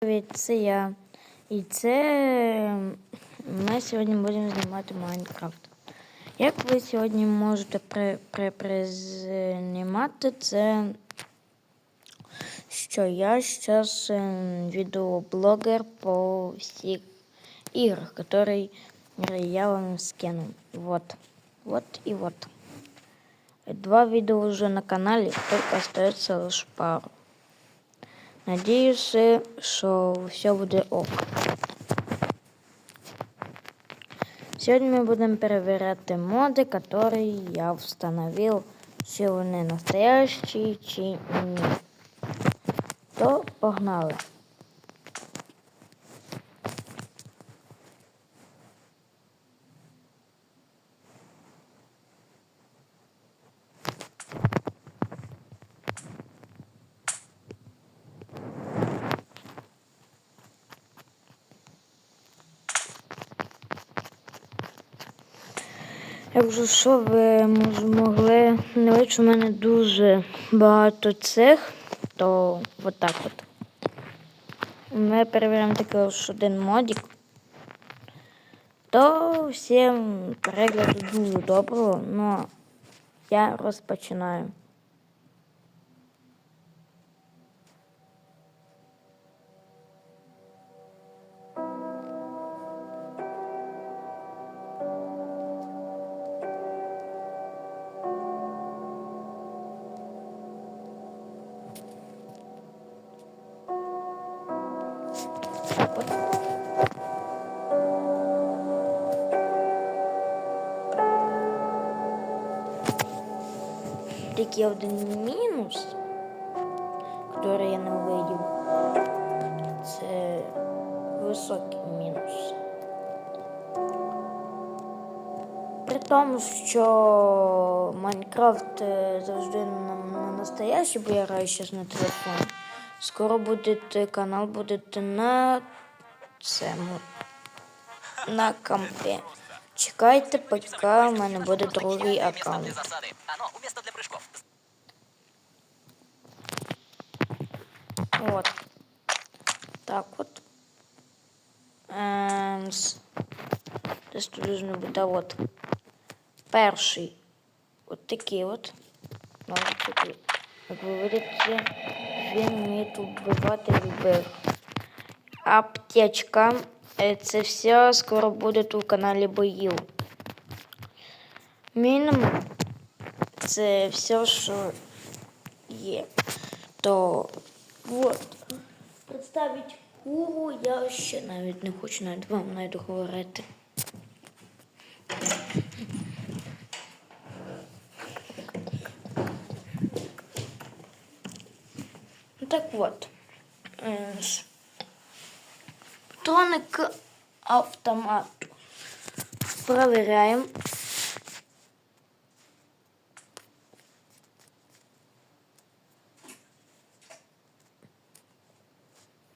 Привіт. І це ми сьогодні будемо знімати Майнкрафт. Як ви сьогодні можете при, при, признімати, це що я зараз відеоблогер по всіх іграх, які я вам скинув. Вот. Вот и вот. Два видео уже на канале, только остается лишь пару. Надіюсь, що все буде ок. Сьогодні ми будемо перевіряти моди, які я встановив, чи вони настоящі, чи ні. То погнали. Якщо що ви могли не бачити, що в мене дуже багато цих, то от так от. Ми перевіримо такий ось один модик. То всім перегляду дуже доброго, але я розпочинаю. Так от. Один мінус, який я не увидів, це високий мінус. При тому, що Майнкрафт е, завжди на, на настоящий, бо я граю зараз на телефоні. Скоро буде канал буде на цьому на компі. Чекайте, поки в мене буде другий аккаунт. От. Так от. Ем, Десь тут должно бути от. Перший. От такий от. Як ви видите, він вміє вбивати любих. Аптечка. Е, Це все скоро буде у каналі боїв. Мінімум. Це все, що є. То от. Представить куру я ще навіть не хочу навіть вам навіть говорити. Так вот, патроны к автомату. Проверяем.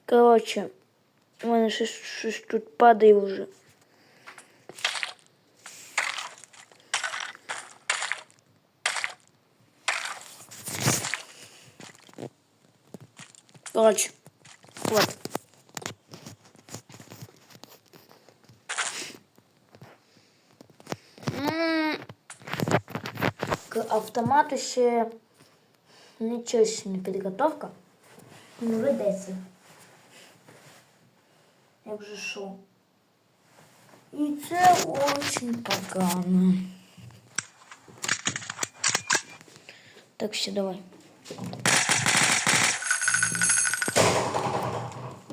Короче, у меня шесть, шесть тут падает уже. Коротше, от. М, К автомату ще нічого ще не підготовка. Не ведеться. Як же що? І це очень погано. Так, все, давай.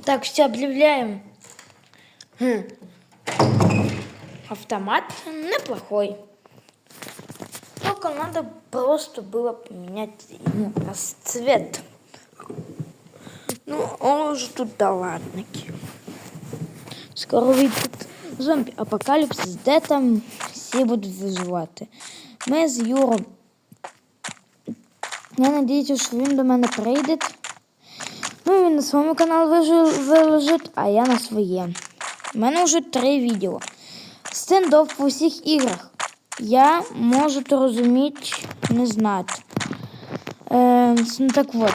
Так, все, объявляем. Хм. Автомат неплохой. Только надо просто было поменять ему расцвет. Ну, он уже тут да ладненький. Скоро вийде зомбі апокаліпсис, де там всі будуть виживати. Ми з Юром. Я надіюся, що він до мене прийде. Ну, він на своєму каналі вижи- виложить, а я на своє. У мене вже три відео. Стендоп в усіх іграх. Я можу то розуміти, не знати. Е, ну так от.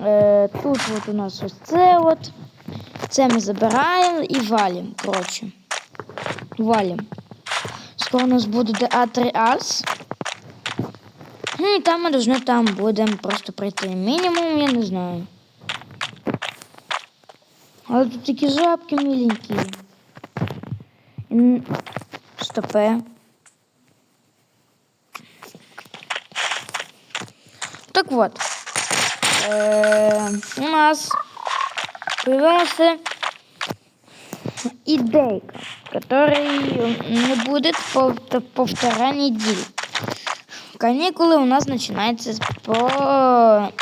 Е, тут от у нас ось це от. Це ми забираємо і валім. Коротше. Валім. Скоро у нас буде DA3 Ars. Ну і там ми должны там будемо просто пройти мінімум, я не знаю. Але тут такі жабки миленькі. М, Стопе. Так вот. Э, у нас появился идейка, который не будет пов- полтора недели. Каникулы у нас начинаются по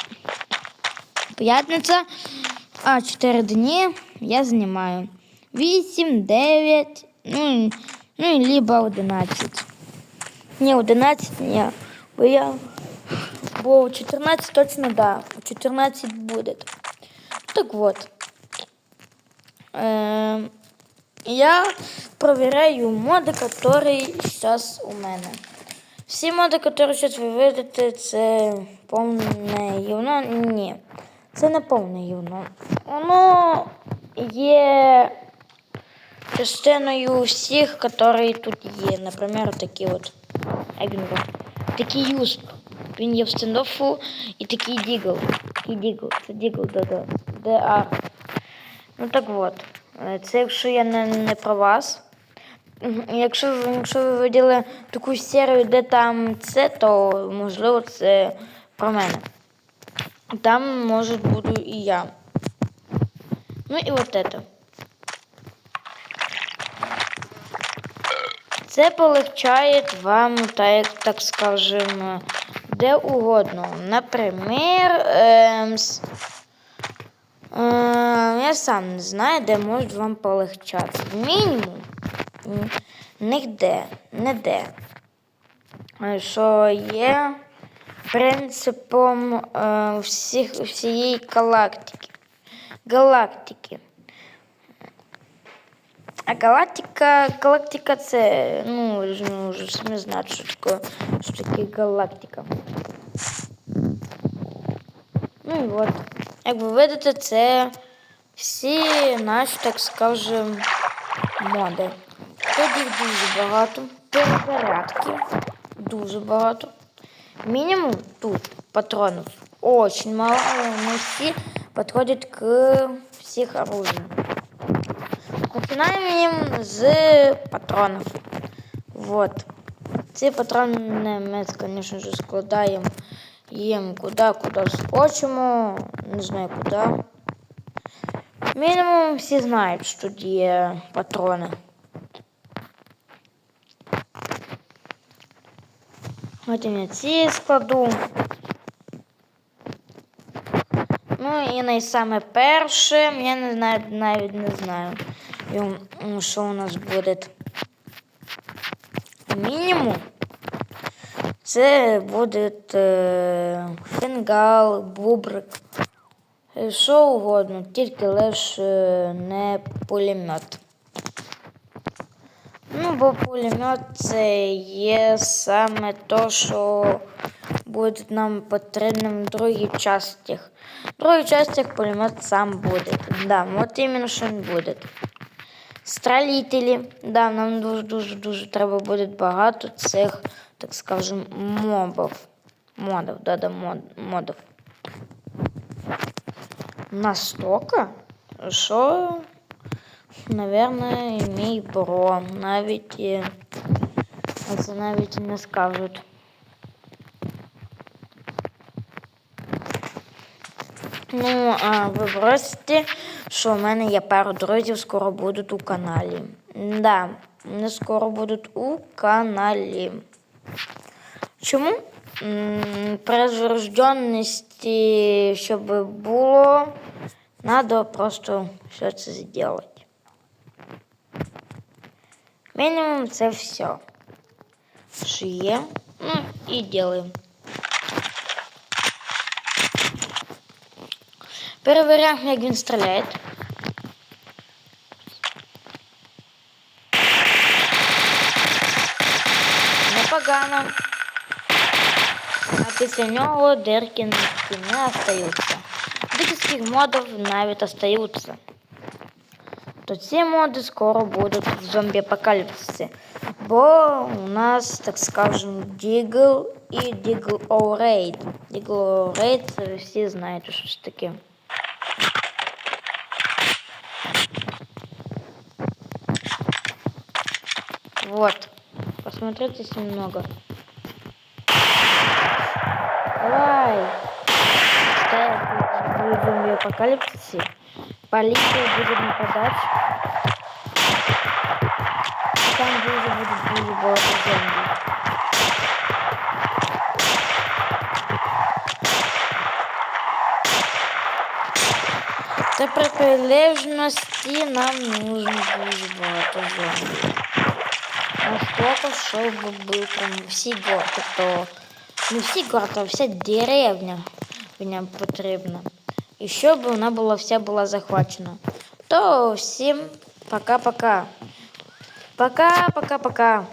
п'ятниця, а 4 дні я занимаю. 8, 9, ну, ну либо 11. Не 11, ні. Бо я бо у 14 точно да. У 14 будет. Так вот. Эм, я проверяю моди, которые сейчас у мене. Всі моди, які зараз ви видите, це повне гівно. Ні, це не повне гівно. Воно є частиною всіх, які тут є. Наприклад, такі от. Як? Такий юсп. Він є в стендофу і такий дігл. Такий дігл. Це дігл, да-да. ДА. Ну так от. Це якщо я не, не про вас. Якщо, якщо ви виділи таку серію, де там це, то можливо це про мене. Там, може, буду і я. Ну і от це. Це полегчає вам, так, так скажем, де угодно. Наприклад, ем, ем, я сам не знаю, де можуть вам полегчати. Мінімум. Нігде, не де. Е, Що є принципом е, всіх, всієї галактики. Галактики. А галактика, галактика це, ну, ви ж ну, вже самі знаєте, що таке, що таке галактика. Ну і от. Як ви видите, це всі наші, так скажем, моди. Тут їх дуже багато. Перезарядки дуже багато. Мінімум тут патронів очень мало, але вони всі підходять к всіх оружиям. Починаємо з патронів. Вот. Ці патрони ми, звісно ж, складаємо їм куди, куди хочемо. Не знаю куди. Мінімум всі знають, що тут є патрони. Потім я ці складу. Найсаме перше, я не знаю, навіть не знаю, що у нас буде. Мінімум. Це буде е, фінгал, бубрик, е, що угодно, тільки лише не пулемет. Ну, бо пулемет це є саме то, що буде нам потрібним в другій частях. В другій частях пулемет сам буде. Да, от іменно що він буде. Строителі. Да, нам дуже-дуже-дуже треба буде багато цих, так скажем, мобів. Модів, да, да, мод, модів. Настолько, що Наверное, мій бро. Навіть і... а це навіть і не скажуть. Ну, а ви бросите, що в мене є пару друзів, скоро будуть у каналі. Да, вони скоро будуть у каналі. Чому? М, Предупрежденності, щоб було, треба просто все це зробити. Мінімум це все. Що є. Ну і ділаємо. Перевіряємо, як він стріляє. Непогано. А після нього дирки не остаються. Диких модів навіть остаються. то ці моди скоро будуть в зомбі-апокаліпсисі. Бо у нас, так скажем, Дігл і Дігл Оурейд. Дігл Оурейд, це ви всі знаєте, що ж таке. Вот. Посмотритесь немного. Давай. Что будет зомби апокалипсисе? Полиция будет нападать. И там тоже будет будет больше зомби. Та протилежності нам нужно дуже багато зомби. Настолько, щоб був прям всі гор, тобто не всі гор, а вся деревня мені потрібна. І щоб вона була вся була захвачена. То всім пока-пока. Пока-пока-пока.